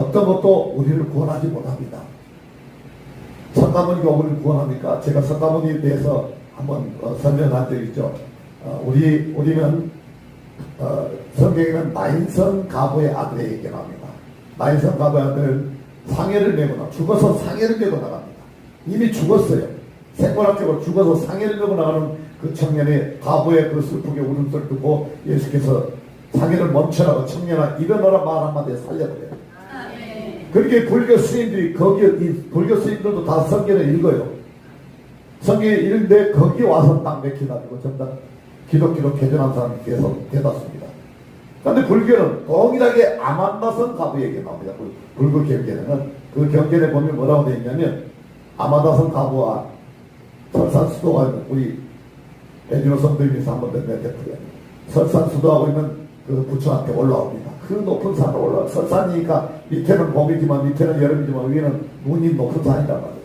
어떤 것도 우리를 구원하지 못합니다. 석가모니가 우리를 구원합니까? 제가 석가모니에 대해서 한번 어, 설명한 적이 있죠. 어, 우리, 우리는 어, 성경에는 나인성 가부의 아들에 얘기합니다. 나인성 가부의 아들은 상해를 메거나 죽어서 상해를 메고 나갑니다. 이미 죽었어요. 생물학적으로 죽어서 상해를 메고 나가는 그 청년의 가부의 그 슬프게 울음소리 듣고 예수께서 상해를 멈춰라고 청년아 일어나라 말 한마디에 살려버려요. 그렇게 불교 스님들이 거기 이 불교 스님들도 다 성경을 읽어요. 성경을 읽는데 거기 와서 딱 맥혀가지고 전부 다 기독교로 개전한 사람이 계속 대다수입니다. 그런데 불교는 동일하게 아만다선 가부에게 나옵니다. 불- 불교 경계는 그 경계에 보면 뭐라고 되어 있냐면 아만다선 가부와 설산수도가 우리 배준호 성도님에서 한번 몇 대프게 설산수도하고 있는 그 부처한테 올라옵니다. 그 높은 산으로 올라와 설산이니까 밑에는 봄이지만 밑에는 여름이지만 위에는 눈이 높은 산이란 말이에요.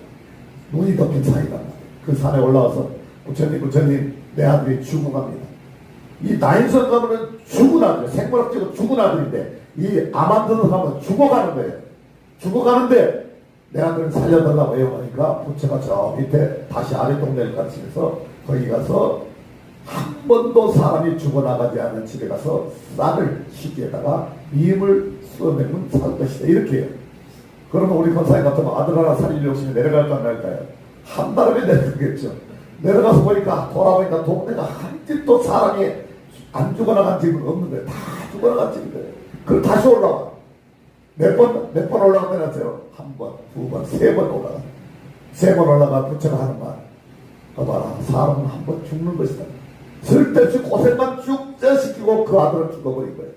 눈이 덮인 산이란 말이에요. 그 산에 올라와서 부처님 부처님 내 아들이 죽어갑니다. 이 나인선 가면은 죽은 아들, 생물학적으로 죽은 아들인데 이 아만드는 가면 죽어가는 거예요. 죽어가는데 내 아들을 살려달라고 애원하니까 부처가 저 밑에 다시 아래 동네를 가시면서 거기 가서 한 번도 사람이 죽어나가지 않은 집에 가서 쌀을 시기에다가 미음을 쏘내면 살 것이다 이렇게 해요. 그러면 우리 권사님 같으면 아들 하나 살리려고 하시면 내려갈까 안 갈까요? 한 달에 내려가겠죠. 내려가서 보니까 돌아보니까 동네가 한 집도 사람이 안 죽어나간 집은 없는데 다 죽어나간 집인데 그걸 다시 올라와. 몇 번, 몇 번 올라가면 하세요? 한 번, 두 번, 세 번 올라가. 세 번 올라가 부처가 하는 말. 봐봐라, 사람은 한 번 죽는 것이다. 쓸데없이 고생만 죽자 시키고 그 아들은 죽어버린 거예요.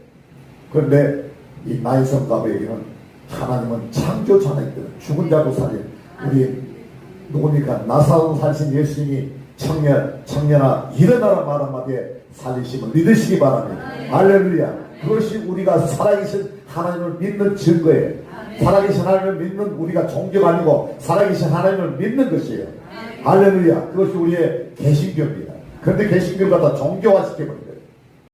그런데 이 나이성 가부에게는 하나님은 창조자 하나님거든 죽은 자도 살린 우리 누굽니까 나사로 살신 예수님이 청년 청년아 일어나라 말 한마디에 살리심을 믿으시기 바랍니다. 할렐루야. 그것이 우리가 살아계신 하나님을 믿는 증거예요. 살아계신 하나님을 믿는 우리가 종교가 아니고 살아계신 하나님을 믿는 것이에요. 할렐루야. 그것이 우리의 개신교입니다. 그런데 개신교가 다 종교화 시켜버립니다.